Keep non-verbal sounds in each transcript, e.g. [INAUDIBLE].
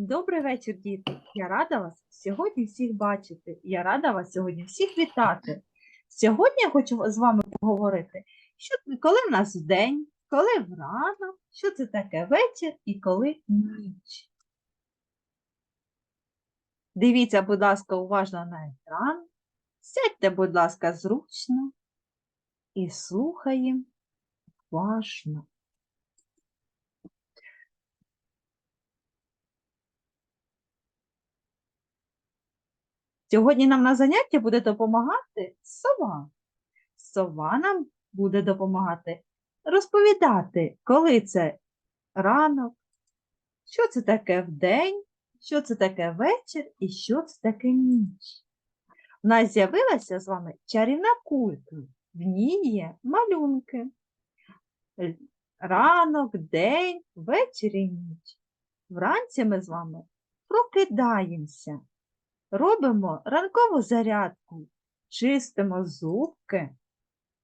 Добрий вечір, діти. Я рада вас сьогодні всіх бачити. Я рада вас сьогодні всіх вітати. Сьогодні я хочу з вами поговорити, що, коли в нас день, коли вранок, що це таке вечір і коли ніч. Дивіться, будь ласка, уважно на екран. Сядьте, будь ласка, зручно і слухаємо уважно. Сьогодні нам на заняття буде допомагати сова. Сова нам буде допомагати розповідати, коли це ранок, що це таке вдень, що це таке вечір і що це таке ніч. У нас з'явилася з вами чарівна кулька. В ній є малюнки. Ранок, день, вечір і ніч. Вранці ми з вами прокидаємося робимо ранкову зарядку, чистимо зубки.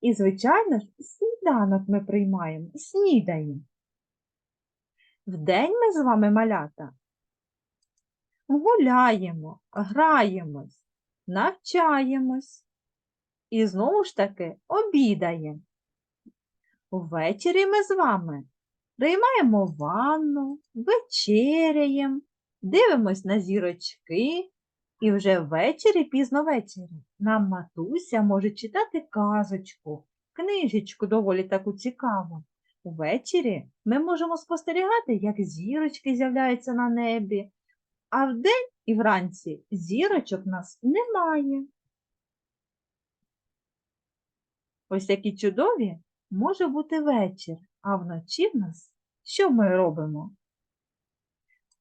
І, звичайно ж, сніданок ми приймаємо, снідаємо. Вдень ми з вами малята гуляємо, граємось, навчаємось і знову ж таки обідаємо. Ввечері ми з вами приймаємо ванну, вечеряємо, дивимось на зірочки, і вже ввечері, пізно ввечері, нам матуся може читати казочку, книжечку доволі таку цікаву. Ввечері ми можемо спостерігати, як зірочки з'являються на небі, а вдень і вранці зірочок нас немає. Ось такі чудові може бути вечір, а вночі в нас що ми робимо?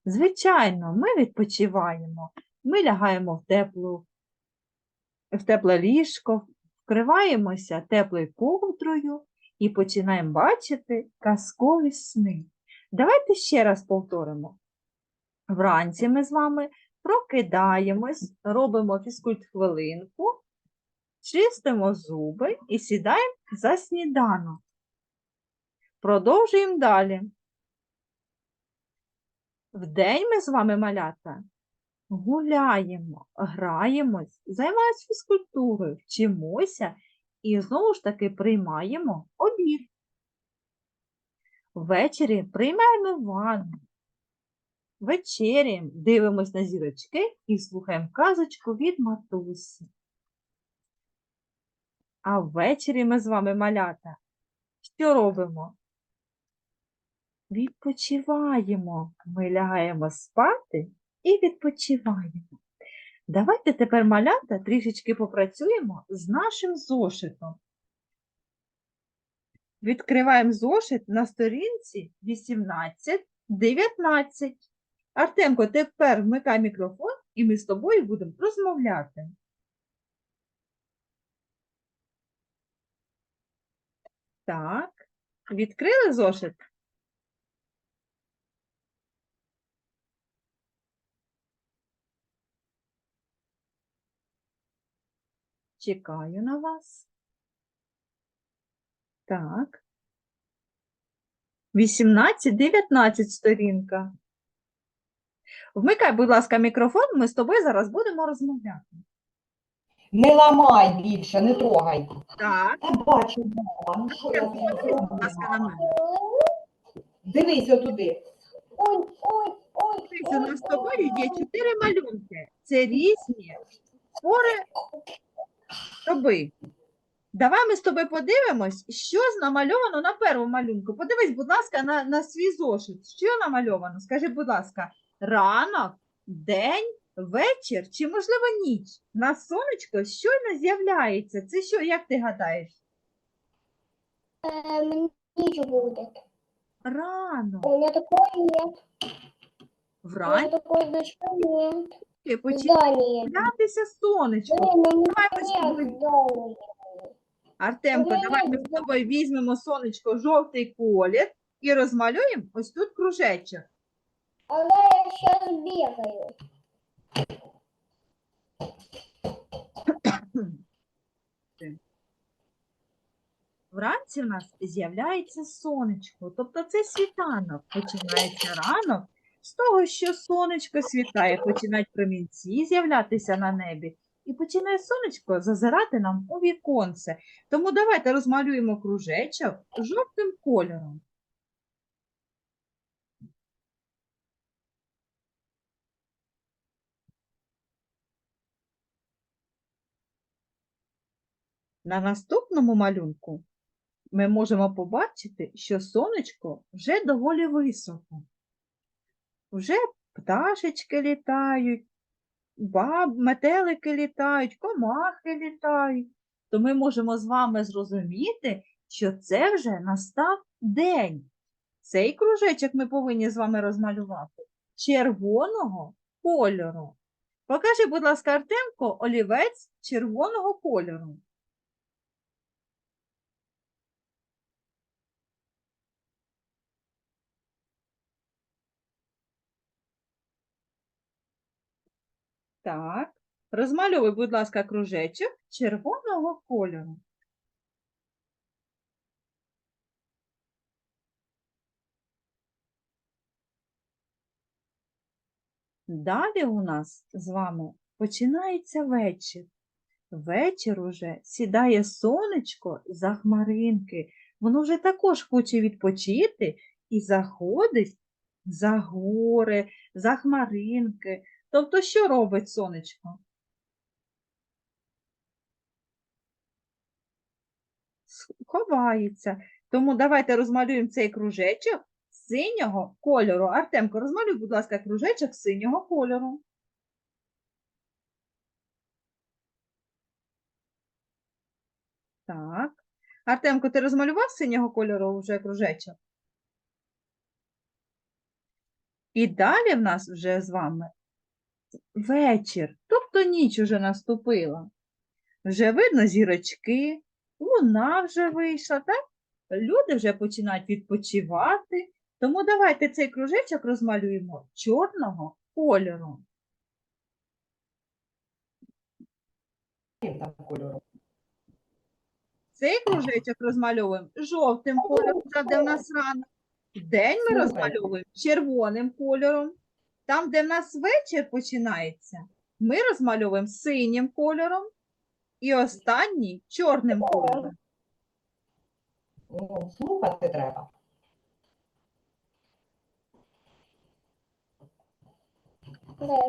Звичайно, ми відпочиваємо. Ми лягаємо в теплу, в тепле ліжко, вкриваємося теплою ковдрою і починаємо бачити казкові сни. Давайте ще раз повторимо. Вранці ми з вами прокидаємось, робимо фізкульт-хвилинку, чистимо зуби і сідаємо за сніданок. Продовжуємо далі. Вдень ми з вами малята гуляємо, граємось, займаємось фізкультурою, вчимося і знову ж таки приймаємо обід. Ввечері приймаємо ванну, вечеряємо, дивимось на зірочки і слухаємо казочку від матусі. А ввечері ми з вами малята. Що робимо? Відпочиваємо. Ми лягаємо спати і відпочиваємо. Давайте тепер малята трішечки попрацюємо з нашим зошитом. Відкриваємо зошит на сторінці 18-19. Артемко, тепер вмикай мікрофон і ми з тобою будемо розмовляти. Так, відкрили зошит? Чекаю на вас. Так. 18-19 сторінка. Вмикай, будь ласка, мікрофон, ми з тобою зараз будемо розмовляти. Не ламай більше, не трогай. Так, Та бачу, мама, ну що я з ним зроблю? Дивись отуди. Ой, ой, ой, Дивись, У нас з тобою є чотири малюнки. Це різні пори доби. Давай ми з тобою подивимось, що намальовано на першому малюнку. Подивись, будь ласка, на, на свій зошит. Що намальовано? Скажи, будь ласка, ранок, день, вечір чи, можливо, ніч? На сонечко щойно з'являється. Це що, як ти гадаєш? эм, ніч будет. Рано, У меня такой нет. У вранці такой значка нет. Починає Здание. з'являтися сонечко. Давай ми. Артемко, давай ми з тобою візьмемо сонечко жовтий колір і розмалюємо ось тут кружечок. А я сейчас бегаю. Вранці в нас з'являється сонечко, тобто це світанок. Починається ранок, З того, що сонечко світає, починають промінці з'являтися на небі, і починає сонечко зазирати нам у віконце. Тому давайте розмалюємо кружечок жовтим кольором. На наступному малюнку ми можемо побачити, що сонечко вже доволі високо. Вже пташечки літають, баб, метелики літають, комахи літають. То ми можемо з вами зрозуміти, що це вже настав день. Цей кружечок ми повинні з вами розмалювати червоного кольору. Покажи, будь ласка, Артемко, олівець червоного кольору. Так. Розмальовуй, будь ласка, кружечок червоного кольору. Далі у нас з вами починається вечір. Вечір уже сідає сонечко за хмаринки. Воно вже також хоче відпочити і заходить за гори, за хмаринки. Тобто, що робить сонечко? Ховається. Тому давайте розмалюємо цей кружечок синього кольору. Артемко, розмалюй, будь ласка, кружечок синього кольору. Так. Артемко, ти розмалював синього кольору вже кружечок? І далі в нас вже з вами вечір, тобто ніч уже наступила. Вже видно зірочки, луна вже вийшла, так? Люди вже починають відпочивати. Тому давайте цей кружечок розмалюємо чорного кольору. Цей кружечок розмальовуємо жовтим кольором, де в нас ранок. День ми розмальовуємо червоним кольором. Там, де в нас вечір починається, ми розмальовуємо синім кольором. І останній чорним кольором. Ну, слухати треба. Да.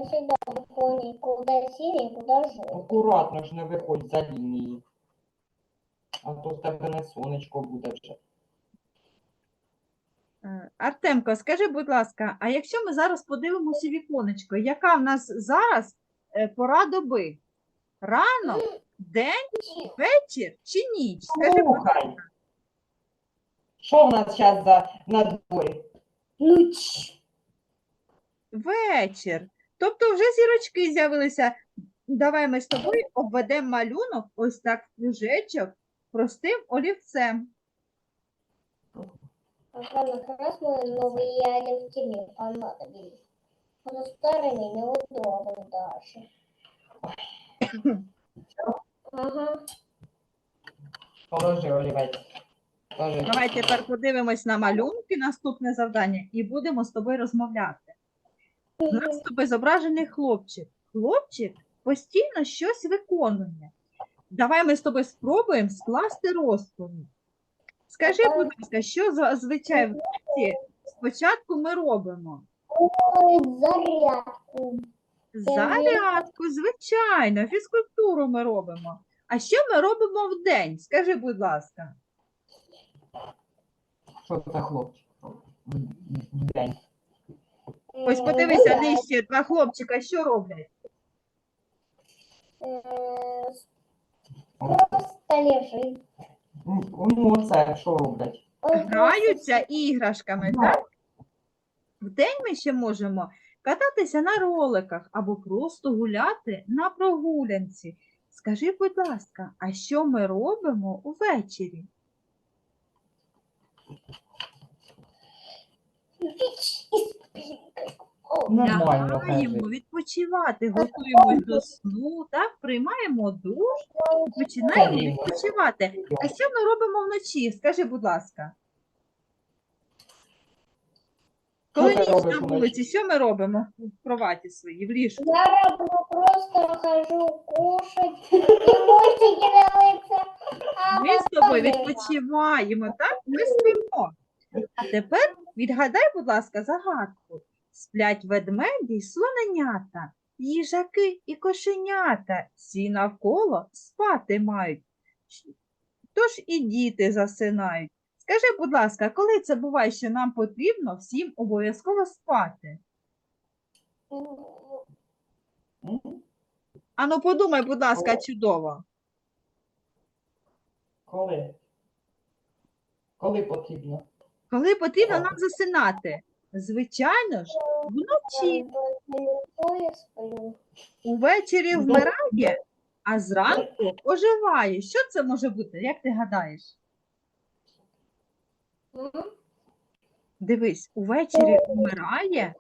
Акуратно ж не виходь за лінії. А то в тебе не сонечко буде вже. Артемко, скажи, будь ласка, а якщо ми зараз подивимося віконечко, яка в нас зараз е, пора доби? Ранок, день, вечір чи ніч? Скажи, будь ласка. Що в нас зараз за на дворі? Ну. Вечір. Тобто вже зірочки з'явилися. Давай ми з тобою обведемо малюнок ось так в кружечок простим олівцем. Ага, как раз мы новые оливки мне понадобились. А на старыми неудобно даже. Ага. Положи олівець. Положи. Давай тепер подивимось на малюнки, наступне завдання, і будемо з тобою розмовляти. У нас з тобою зображений хлопчик. Хлопчик постійно щось виконує. Давай ми з тобою спробуємо скласти розповідь. Скажи, будь ласка, що зазвичай в житті спочатку ми робимо? Зарядку. Зарядку, звичайно, фізкультуру ми робимо. А що ми робимо в день? Скажи, будь ласка. Що це хлопчик? В- День. Ось подивися нижче, два хлопчика що роблять? Э, Просто лежит. Ну, оце що роблять? Граються іграшками, так? Вдень ми ще можемо кататися на роликах або просто гуляти на прогулянці. Скажи, будь ласка, а що ми робимо увечері? Нормально. Відпочивати, готуємось до сну, так? приймаємо душ і починаємо відпочивати. А що ми робимо вночі? Скажи, будь ласка. Коли ніч на вулиці, що ми робимо в кроваті своїй, в ліжку? Я роблю просто хожу кушать [LAUGHS] и мультики. Ми з тобою відпочиваємо, так? Ми спимо. А тепер відгадай, будь ласка, загадку. Сплять ведмеді й слоненята, їжаки і кошенята, всі навколо спати мають. Тож і діти засинають. Скажи, будь ласка, коли це буває, що нам потрібно всім обов'язково спати? Ану, подумай, будь ласка, чудово. Коли? Коли потрібно? Коли потрібно нам засинати? Звичайно ж, вночі. Увечері вмирає, а зранку оживає. Що це може бути? Як ти гадаєш? Дивись, увечері вмирає,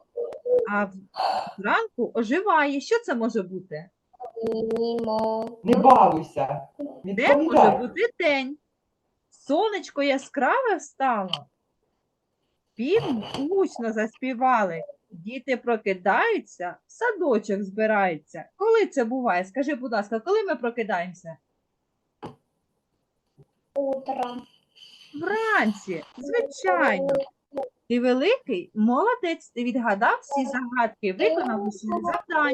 а зранку оживає. Що це може бути? Не балуйся. Де може бути день? Сонечко яскраве встало. Півні гучно заспівали. Діти прокидаються, в садочок збираються. Коли це буває? Скажи, будь ласка, коли ми прокидаємося? Утром. Вранці, звичайно. Ти великий, молодець, ти відгадав всі загадки, виконав усі завдання.